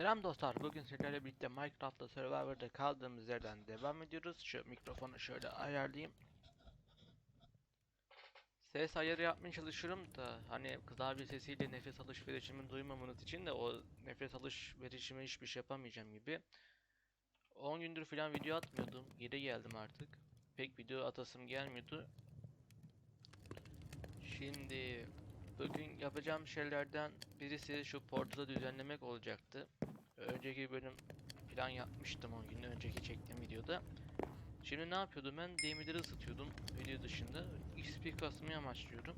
Selam dostlar, bugün sizlerle birlikte Minecraft'ta Survivor'da kaldığımız yerden devam ediyoruz. Şu mikrofonu şöyle ayarlayayım. Ses ayarı yapmaya çalışıyorum da hani klavye sesiyle nefes alışverişimi duymamanız için de o nefes alışverişime hiçbir şey yapamayacağım gibi. 10 gündür falan video atmıyordum. Geri geldim artık. Pek video atasım gelmiyordu. Şimdi bugün yapacağım şeylerden birisi şu portalı düzenlemek olacaktı. Önceki bölüm plan yapmıştım 10 gün önceki çektiğim videoda. Şimdi ne yapıyordum ben? Demirleri ısıtıyordum video dışında. XP kasmayı amaçlıyorum.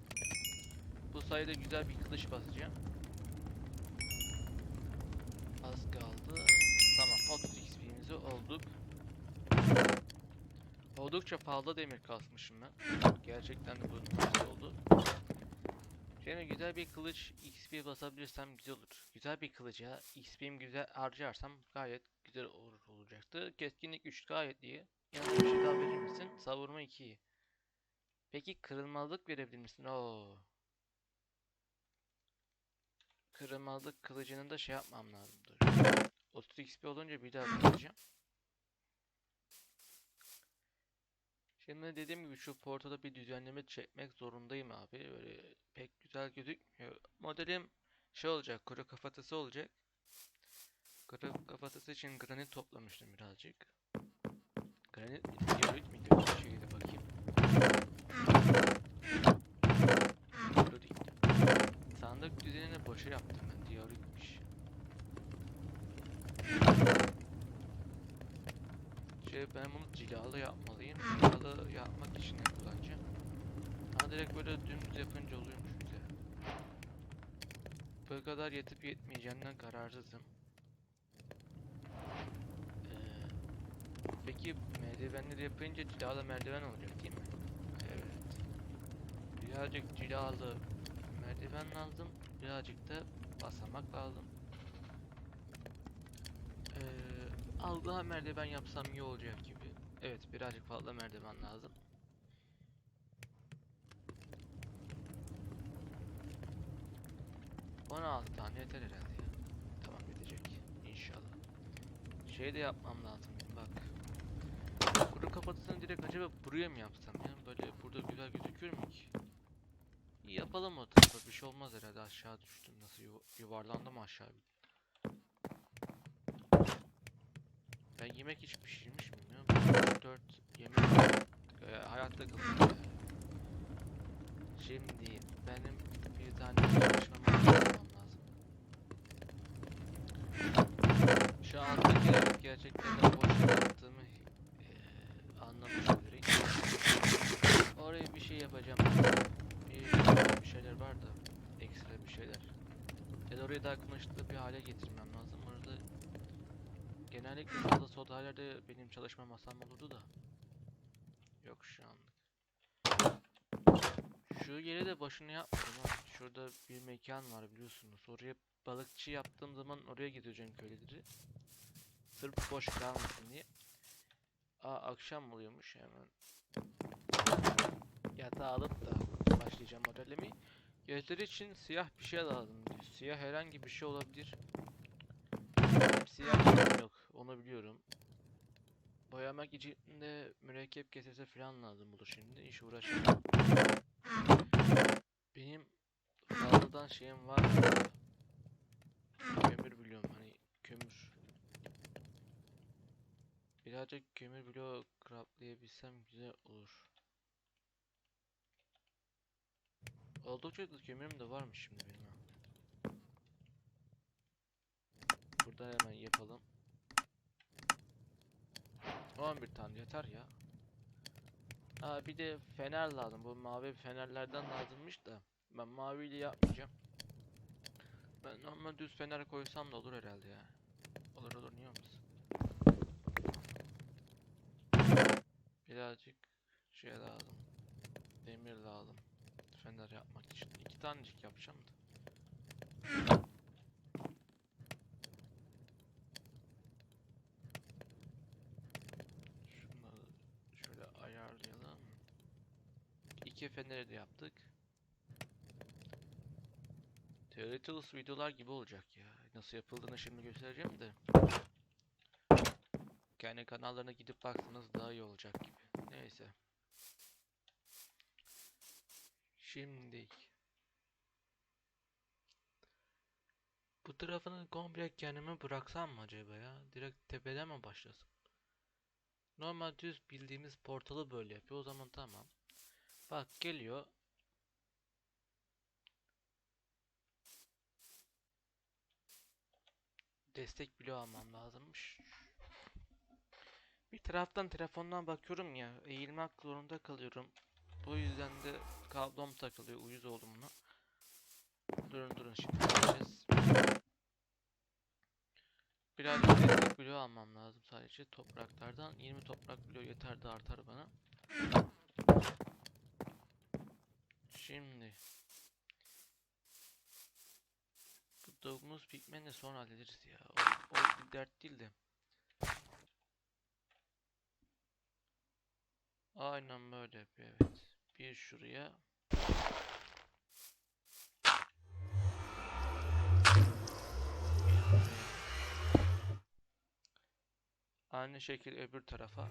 Bu sayede güzel bir kılıç basacağım. Az kaldı. Tamam 30 XP'mizi olduk. Oldukça fazla demir kasmışım ben. Gerçekten de bu Şimdi güzel bir kılıç XP basabilirsem güzel olur. Güzel bir kılıca XP'mi güzel harcarsam gayet güzel olur olacaktı. Keskinlik 3 gayet iyi. Yanına bir şey daha verir misin? Savurma 2 iyi. Peki kırılmazlık verebilir misin? Oo. Kırılmazlık kılıcının da şey yapmam lazım. Dur. 30 XP olunca bir daha basacağım. Şimdi dediğim gibi şu portada bir düzenleme çekmek zorundayım abi. Böyle pek güzel gözükmüyor. Modelim şey olacak, kuru kafatası olacak. Kuru kafatası için granit toplamıştım birazcık. Granit? Diorit miydi? Bir şeydi bakayım. Sandık düzenini boşa yaptım ben. Dioritmiş. Şey ben bunu cilalı yapmalıyım. Cilalı yapmak için ne kullanacağım? Ha direkt böyle dümdüz yapınca oluyormuş güzel. Bu kadar yetip yetmeyeceğinden kararsızım. Ee, peki merdivenleri yapınca cilalı merdiven olacak değil mi? Evet. Birazcık cilalı merdiven lazım. Birazcık da basamak lazım. Ee, daha merdiven yapsam iyi olacak gibi. Evet birazcık fazla merdiven lazım. On altı tane yeter herhalde ya. Tamam yetecek. İnşallah. Şey de yapmam lazım bak. Kuru kafatasını direkt acaba buraya mı yapsam ya? Böyle burada güzel gözüküyor mu ki? Yapalım o tarafa. Bir şey olmaz herhalde aşağı düştüm. Nasıl yuva- yuvarlandım aşağı bir. Ben yemek hiç pişirmiş miyim ya? 4 yemek e, hayatta kalıyor. Şimdi benim bir tane çalışmam lazım. Şu andaki gerçekten boş yaptığımı e, anlamış. Oraya bir şey yapacağım. Bir, bir şeyler var da ekstra bir şeyler. Ya da orayı daha kullanışlı bir hale getirmem genellikle fazla sodaylarda benim çalışma masam olurdu da. Yok şu anlık. Şu yere de başını yapmadım. Şurada bir mekan var biliyorsunuz. Oraya balıkçı yaptığım zaman oraya gideceğim köyleri. Sırf boş kalmasın diye. Aa akşam oluyormuş hemen. Yatağı alıp da başlayacağım modellemi. Gözleri için siyah bir şey lazım. Siyah herhangi bir şey olabilir. Siyah yok onu biliyorum. Boyamak için de mürekkep kesesi falan lazım olur şimdi. İş uğraşamam. Benim fazladan şeyim var. Kömür biliyorum hani kömür. Birazcık kömür bloğu craftlayabilsem güzel olur. Oldukça da kömürüm de varmış şimdi benim. Burada hemen yapalım. 11 tane yeter ya. Ha bir de fener lazım. Bu mavi fenerlerden lazımmış da. Ben maviyle yapmayacağım. Ben normal düz fener koysam da olur herhalde ya. Olur olur niye olmasın. Birazcık şey lazım. Demir lazım. Fener yapmak için. iki tanecik yapacağım da. Şunları şöyle ayarlayalım. İki feneri de yaptık. Ulus videolar gibi olacak ya. Nasıl yapıldığını şimdi göstereceğim de. Kendi kanallarına gidip baksanız daha iyi olacak gibi. Neyse. Şimdi bu tarafını komple kendime bıraksam mı acaba ya? Direkt tepeden mi başlasam? Normal düz bildiğimiz portalı böyle yapıyor. O zaman tamam. Bak geliyor. Destek bloğu almam lazımmış. Bir taraftan telefondan bakıyorum ya. Eğilmek zorunda kalıyorum. Bu yüzden de kablom takılıyor. Uyuz oldum buna. Durun durun şimdi yapacağız. Birazcık destek bloğu almam lazım sadece topraklardan. 20 toprak bloğu yeter artar bana. Şimdi bu domuz pigmenle sonra hallederiz ya. O, o bir dert değil de. Aynen böyle yapıyor evet. Bir şuraya. Aynı şekil öbür tarafa.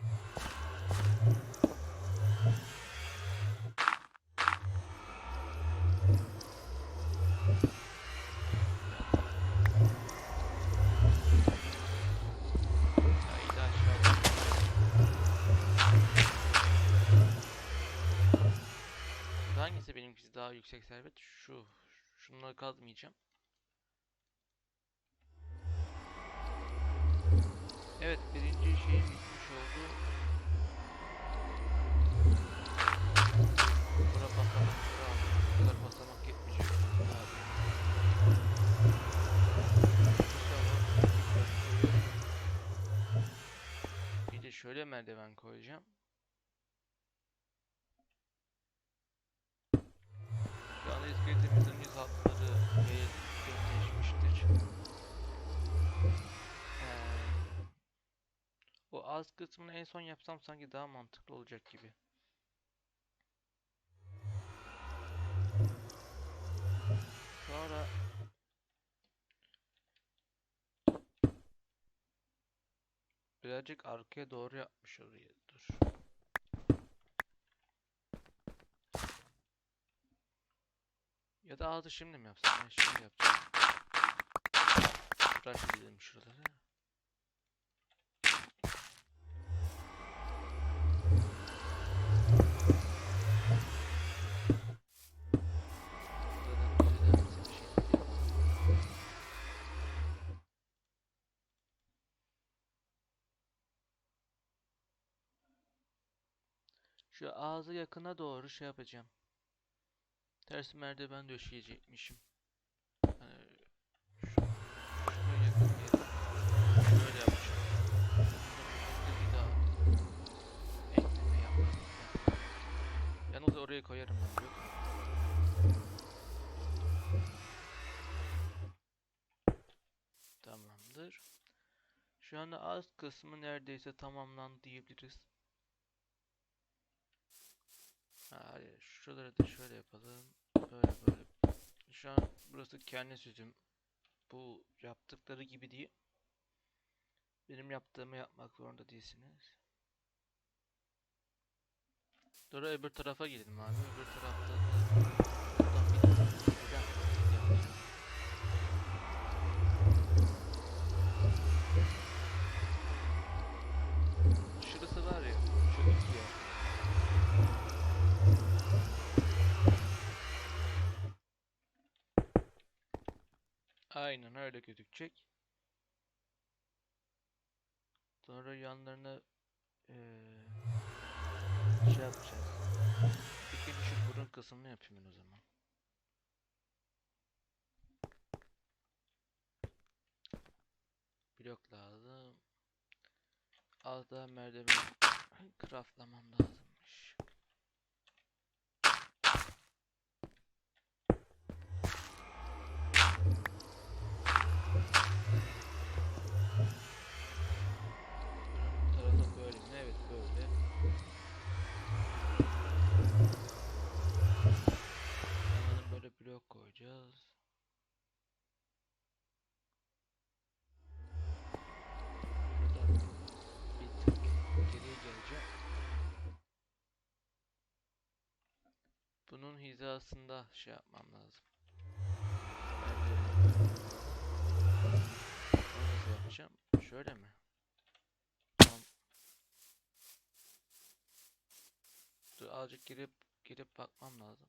Yüksek servet? Şu. Şunları kazmayacağım. Evet birinci şeyim bitmiş oldu. Bura basamak şura. Bu kadar basamak yetmeyecek. Bir de şöyle merdiven koyacağım. Az kısmını en son yapsam sanki daha mantıklı olacak gibi. Sonra birazcık arkaya doğru yapmış orayı. Dur. Ya da ağzı şimdi mi yapsam? Ben şimdi yapacağım. Tıraş edelim şuraları. Şu ağzı yakına doğru şey yapacağım. Ters merdiven döşeyecekmişim. Hani şu, şuraya yakın. Yalnız oraya koyarım ben yok. Tamamdır. Şu anda az kısmı neredeyse tamamlandı diyebiliriz. Ha, hadi şuraları da şöyle yapalım. Böyle böyle. Şu an burası kendi sütüm. Bu yaptıkları gibi değil. Benim yaptığımı yapmak zorunda değilsiniz. Dur öbür tarafa gidelim abi. Öbür tarafta Aynen öyle gözükecek. Sonra yanlarına eee şey yapacağız. İkinci şu burun kısmını yapayım ben o zaman. Blok lazım. Az daha merdiven craftlamam lazımmış. Buranın tarafı böyle mi? Evet böyle. Yanına böyle blok koyacağız. Hizasında şey yapmam lazım. Nasıl yapacağım? Şöyle mi? Tamam. Dur azıcık girip girip bakmam lazım.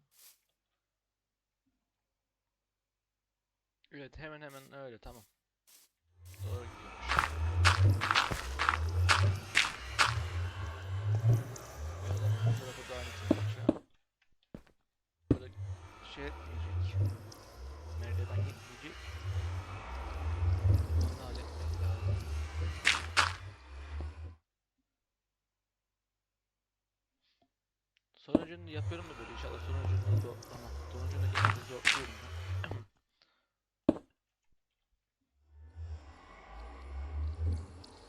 Evet hemen hemen öyle tamam. Doğru gidiyormuş. Sonucunu yapıyorum da böyle inşallah sonucunu zor tamam. Sonucunu genelde zorluyorum ben.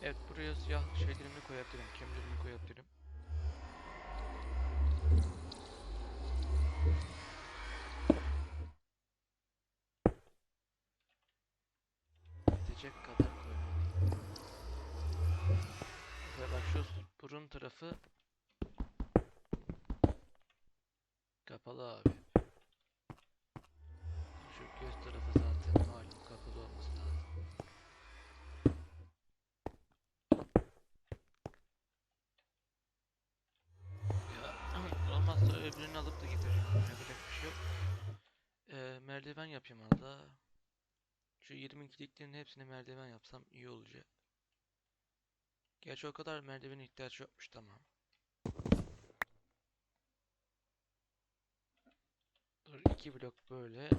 Evet buraya siyah şeylerimi koyabilirim, kemlerimi koyabilirim. Yetecek kadar koymalıyım. Mesela bak şu burun tarafı kapalı abi. Şu göz tarafı zaten malum kapalı olması lazım. Ya olmazsa öbürünü alıp da getireceğim. Yapacak bir şey yok. Ee, merdiven yapayım arada. Şu 22'liklerin hepsini merdiven yapsam iyi olacak. Gerçi o kadar merdivene ihtiyaç yokmuş tamam. Dur iki blok böyle.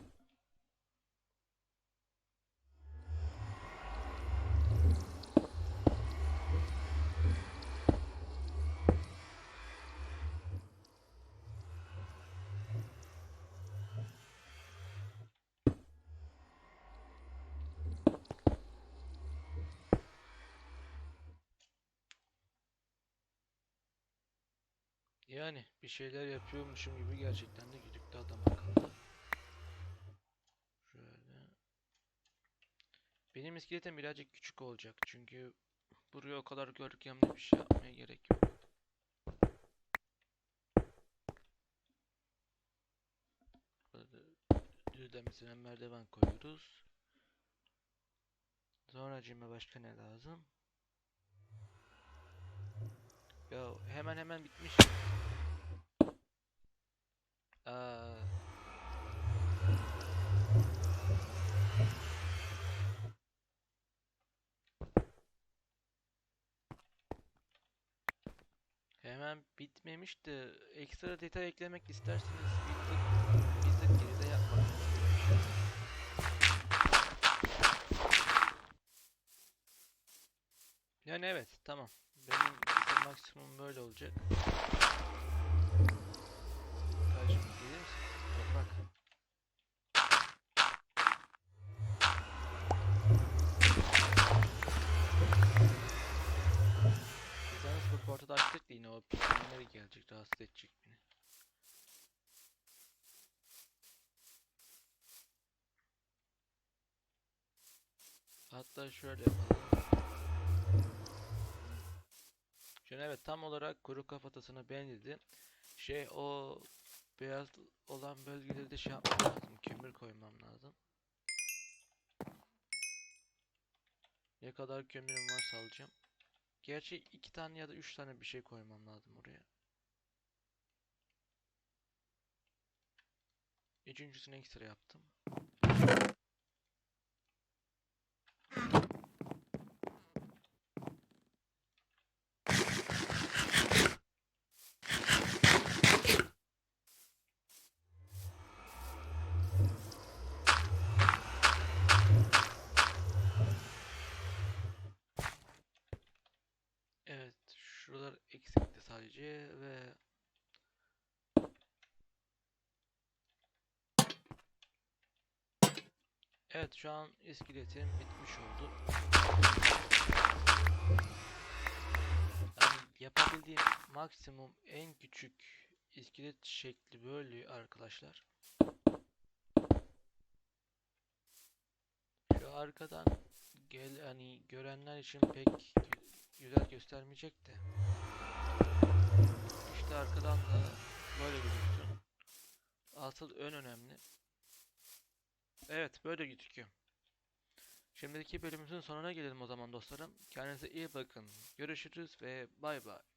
Yani bir şeyler yapıyormuşum gibi gerçekten de güdüklü adam akıllı. Şöyle. Benim iskeletim birazcık küçük olacak çünkü buraya o kadar görkemli bir şey yapmaya gerek yok. Düzlemesine merdiven koyuyoruz. Sonra cime başka ne lazım? Ya hemen hemen bitmiş. Aa. Hemen bitmemiş ekstra detay eklemek isterseniz bir tık geride yapmak. Yani evet tamam. Benim maksimum böyle olacak. O pislikleri gelecek rahatsız edecek beni. Hatta şöyle yapalım. Şimdi evet tam olarak kuru kafatasına benzedi. Şey o beyaz olan bölgeleri de şey yapmam lazım. Kömür koymam lazım. Ne kadar kömürüm varsa alacağım. Gerçi iki tane ya da üç tane bir şey koymam lazım oraya. Üçüncüsünü ekstra yaptım. Evet, şuralar sadece ve Evet, şu an iskeletim bitmiş oldu. Yani yapabildiğim maksimum en küçük iskelet şekli böyle arkadaşlar. Şu arkadan gel hani görenler için pek gü- güzel göstermeyecek de. İşte arkadan da böyle gözüksün. asıl ön önemli. Evet böyle gözüküyor. Şimdiki bölümümüzün sonuna gelelim o zaman dostlarım. Kendinize iyi bakın. Görüşürüz ve bay bay.